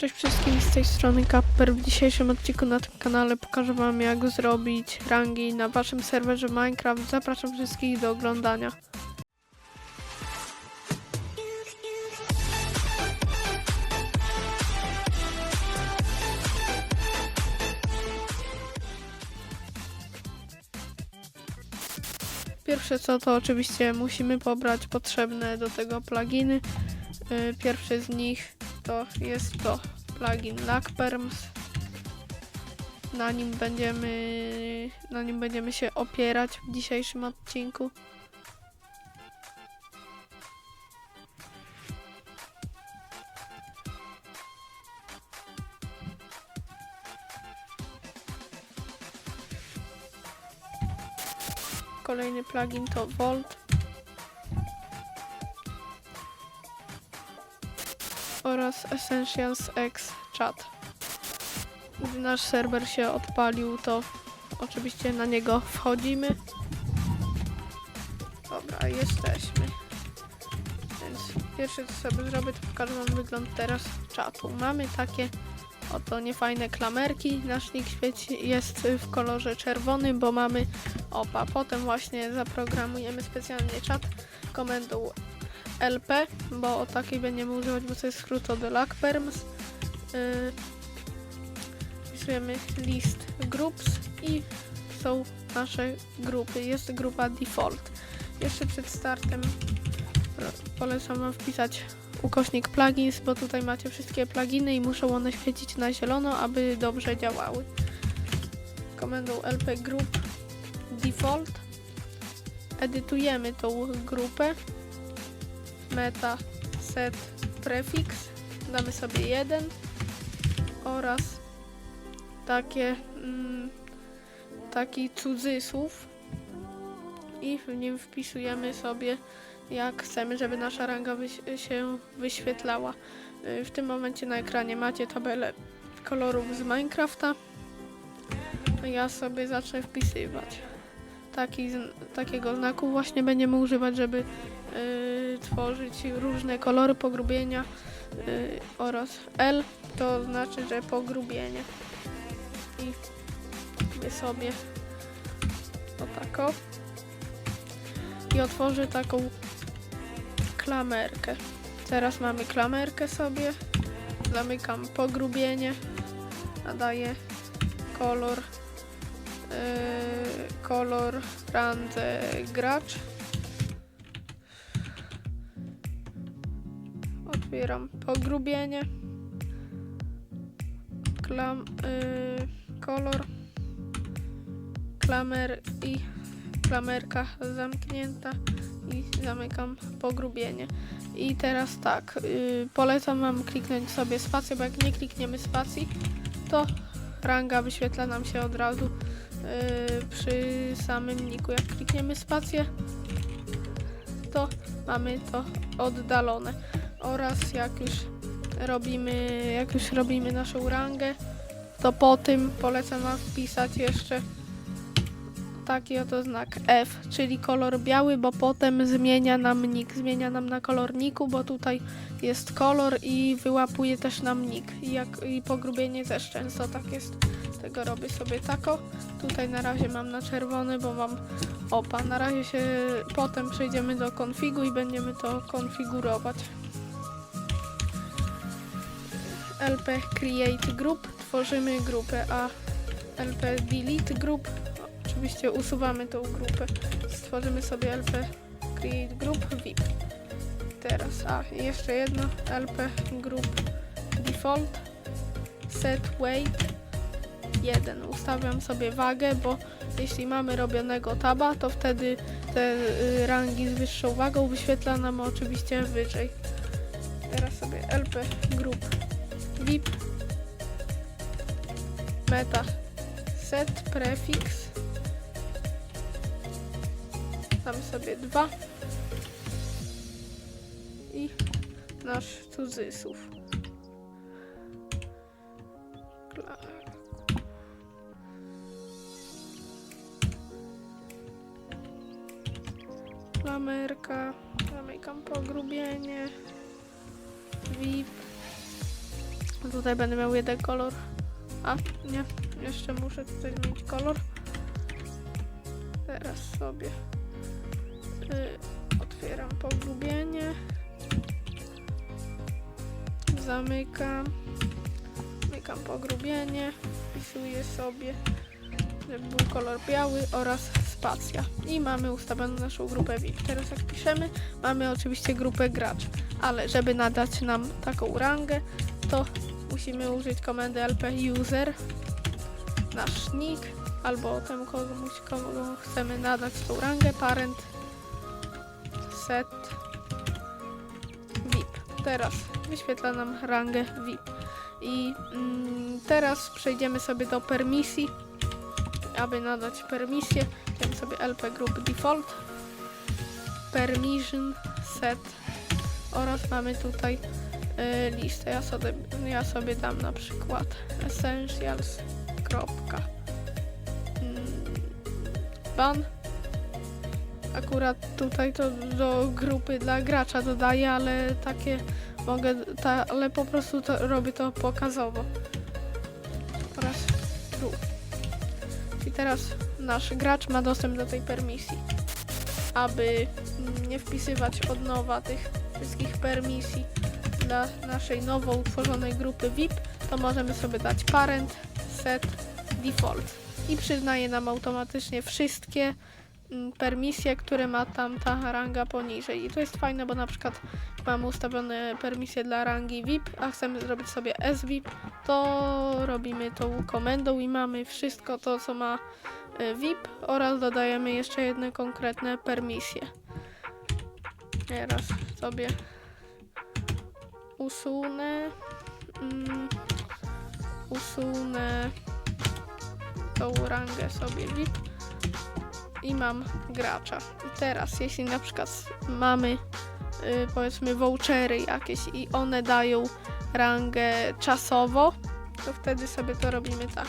Cześć wszystkim, z tej strony Kapper. W dzisiejszym odcinku na tym kanale pokażę wam jak zrobić rangi na waszym serwerze Minecraft. Zapraszam wszystkich do oglądania. Pierwsze co to oczywiście musimy pobrać potrzebne do tego pluginy. Y, Pierwszy z nich to jest to plugin Lackperms. Na nim będziemy na nim będziemy się opierać w dzisiejszym odcinku. Kolejny plugin to Volt. Oraz Essentials X Chat. Gdy nasz serwer się odpalił, to oczywiście na niego wchodzimy. Dobra, jesteśmy. Więc pierwsze co sobie zrobię, to pokażę wam wygląd teraz czatu. Mamy takie oto niefajne klamerki. Nasz nick świeci jest w kolorze czerwonym, bo mamy opa. Potem właśnie zaprogramujemy specjalnie czat komendą LP, bo o takiej będziemy używać, bo to jest skrót od Lackperms. Yy, wpisujemy list groups i są nasze grupy. Jest grupa default. Jeszcze przed startem polecam wam wpisać ukośnik plugins, bo tutaj macie wszystkie pluginy i muszą one świecić na zielono, aby dobrze działały. Komendą lp group default edytujemy tą grupę meta set prefix damy sobie jeden oraz takie mm, taki cudzysłów i w nim wpisujemy sobie jak chcemy, żeby nasza ranga wyś- się wyświetlała. Y, W tym momencie na ekranie macie tabelę kolorów z Minecrafta. Ja sobie zacznę wpisywać. Taki, takiego znaku właśnie będziemy używać, żeby y, tworzyć różne kolory pogrubienia y, oraz L to znaczy, że pogrubienie. I my sobie o tako i otworzę taką klamerkę. Teraz mamy klamerkę sobie. Zamykam pogrubienie. Nadaję kolor kolor randze gracz. Otwieram pogrubienie. Klam, yy, kolor. Klamer i klamerka zamknięta i zamykam pogrubienie. I teraz tak, yy, polecam wam kliknąć sobie spację, bo jak nie klikniemy spacji, to ranga wyświetla nam się od razu przy samym niku. Jak klikniemy spację, to mamy to oddalone. Oraz jak już robimy, jak już robimy naszą rangę, to po tym polecam wam wpisać jeszcze taki oto znak F, czyli kolor biały, bo potem zmienia nam nick, zmienia nam na kolorniku, bo tutaj jest kolor i wyłapuje też nam nick. I, jak, i pogrubienie też często tak jest. Tego robię sobie tako. Tutaj na razie mam na czerwony, bo mam opa. Na razie się potem przejdziemy do konfigu i będziemy to konfigurować. LP Create Group tworzymy grupę, a LP Delete Group oczywiście usuwamy tą grupę. Stworzymy sobie LP Create Group VIP. Teraz, a jeszcze jedno LP Group Default Set Weight 1. Ustawiam sobie wagę, bo jeśli mamy robionego taba, to wtedy te y, rangi z wyższą wagą wyświetla nam oczywiście wyżej. Teraz sobie LP Group VIP Meta Set Prefix Damy sobie dwa i nasz cudzysłów. Klamerka, zamykam pogrubienie, VIP, Tutaj będę miał jeden kolor. A, nie, jeszcze muszę tutaj zmienić kolor. Teraz sobie y, otwieram pogrubienie. Zamykam. Zamykam pogrubienie. Wpisuję sobie, żeby był kolor biały oraz spacja. I mamy ustawioną naszą grupę VIP. Teraz jak piszemy, mamy oczywiście grupę gracz. Ale żeby nadać nam taką rangę, to musimy użyć komendy lp user nasz nick albo temu komuś komu chcemy nadać tą rangę parent set VIP. Teraz wyświetla nam rangę VIP. I mm, teraz przejdziemy sobie do permisji. Aby nadać permisję, dajemy sobie lp group default permission set oraz mamy tutaj y, listę. Ja sobie, ja sobie dam na przykład essentials. Mm, Ban. Akurat tutaj to do grupy dla gracza dodaję, ale takie mogę, ta, ale po prostu to, robię to pokazowo. Oraz tu. I teraz nasz gracz ma dostęp do tej permisji. Aby nie wpisywać od nowa tych wszystkich permisji dla naszej nowo utworzonej grupy VIP, to możemy sobie dać parent set default i przyznaje nam automatycznie wszystkie permisje, które ma tamta ranga poniżej. I to jest fajne, bo na przykład mamy ustawione permisje dla rangi VIP, a chcemy zrobić sobie SVIP, to robimy tą komendą i mamy wszystko to, co ma y, VIP oraz dodajemy jeszcze jedne konkretne permisje. Teraz sobie usunę. Mm, usunę tą rangę sobie VIP i mam gracza. I teraz, jeśli na przykład mamy y, powiedzmy vouchery jakieś i one dają rangę czasowo, to wtedy sobie to robimy tak.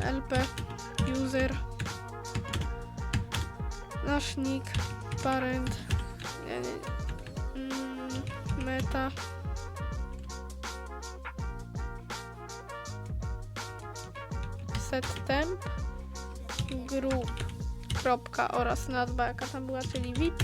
LP user nasz nick parent nie, nie, mm, meta set temp group kropka oraz nazwa jaka tam była, czyli VIP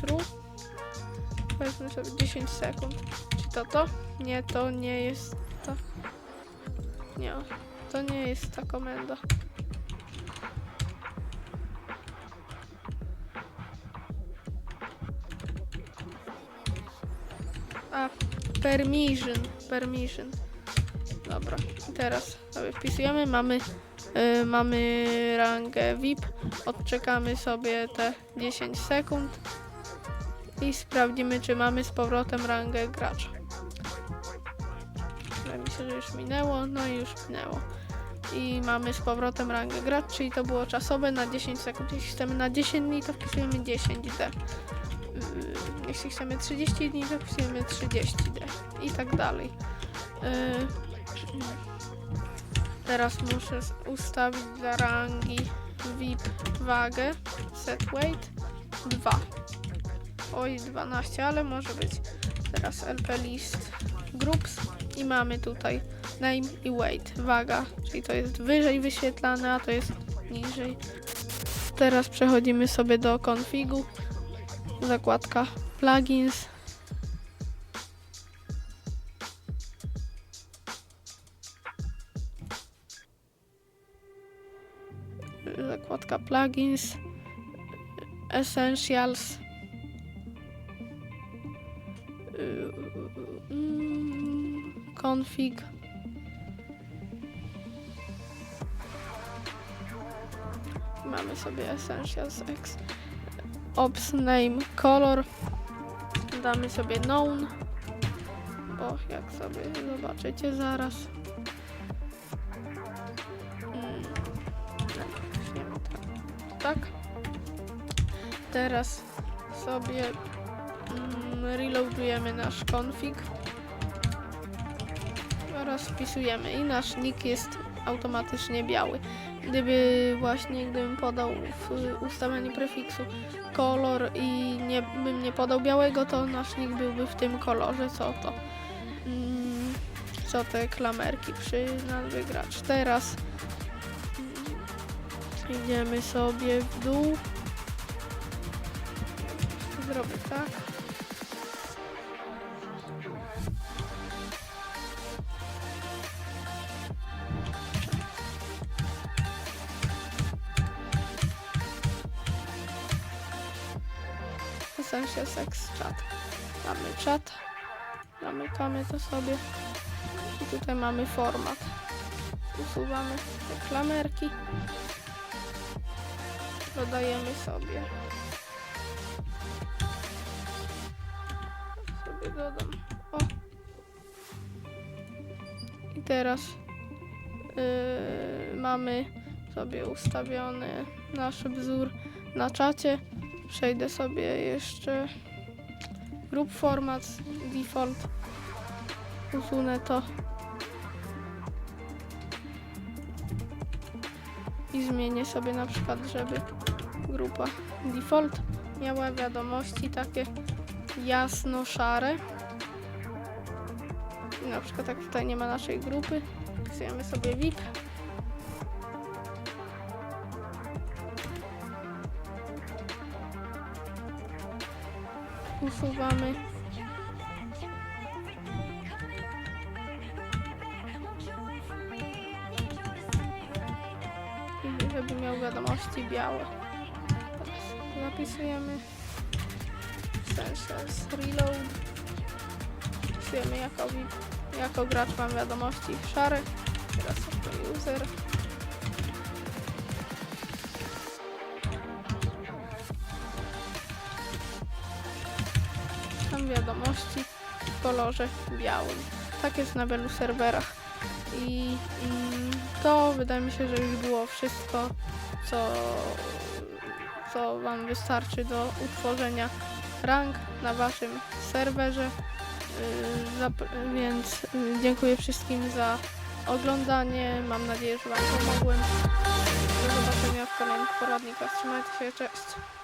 true powiedzmy sobie 10 sekund. Czy to to? nie, to nie jest to. Nie, to nie jest ta komenda. A permission permission. Dobra, teraz sobie wpisujemy, mamy, y, mamy rangę VIP, odczekamy sobie te 10 sekund i sprawdzimy, czy mamy z powrotem rangę gracza. Wydaje mi się, że już minęło, no i już minęło. I mamy z powrotem rangę gracz, czyli to było czasowe na 10 sekund. Jeśli chcemy na 10 dni, to wpisujemy 10D. Y, Jeśli chcemy 30 dni, to wpisujemy 30D i tak dalej. Y, Teraz muszę ustawić dla rangi VIP wagę set weight 2. Oj, 12, ale może być. Teraz LP list groups i mamy tutaj name i weight, waga, czyli to jest wyżej wyświetlane, a to jest niżej. Teraz przechodzimy sobie do konfigu, zakładka plugins. Zakładka plugins, essentials, mm, config, mamy sobie essentials x, ops name color, damy sobie known, bo jak sobie zobaczycie zaraz. Teraz sobie mm, reloadujemy nasz config oraz wpisujemy i nasz nick jest automatycznie biały. Gdyby właśnie, gdybym podał w ustawieniu prefiksu kolor i nie, bym nie podał białego, to nasz nick byłby w tym kolorze, co to. Mm, co te klamerki przy nazwie gracz. Teraz mm, idziemy sobie w dół. Zrobię tak. W sensie seks chat. Mamy czat. Zamykamy to sobie. I tutaj mamy format. Usuwamy te klamerki. Dodajemy sobie. Sobie dodam. O. I teraz yy, mamy sobie ustawiony nasz wzór na czacie. Przejdę sobie jeszcze group format default. Usunę to. I zmienię sobie na przykład, żeby grupa default miała wiadomości takie jasno-szare. Na przykład jak tutaj nie ma naszej grupy, wpisujemy sobie VIP. Usuwamy. I żeby miał wiadomości białe. Zapisujemy w sensie z reload. Wpisujemy jako, jako gracz mam wiadomości szare. Teraz jako user. Mam wiadomości w kolorze białym. Tak jest na wielu serwerach. I mm, to wydaje mi się, że już było wszystko, co, co Wam wystarczy do utworzenia rank na Waszym serwerze. Zap- Więc yy, dziękuję wszystkim za oglądanie. Mam nadzieję, że Wam pomogłem. Do zobaczenia w kolejnych poradnikach. Trzymajcie się, cześć.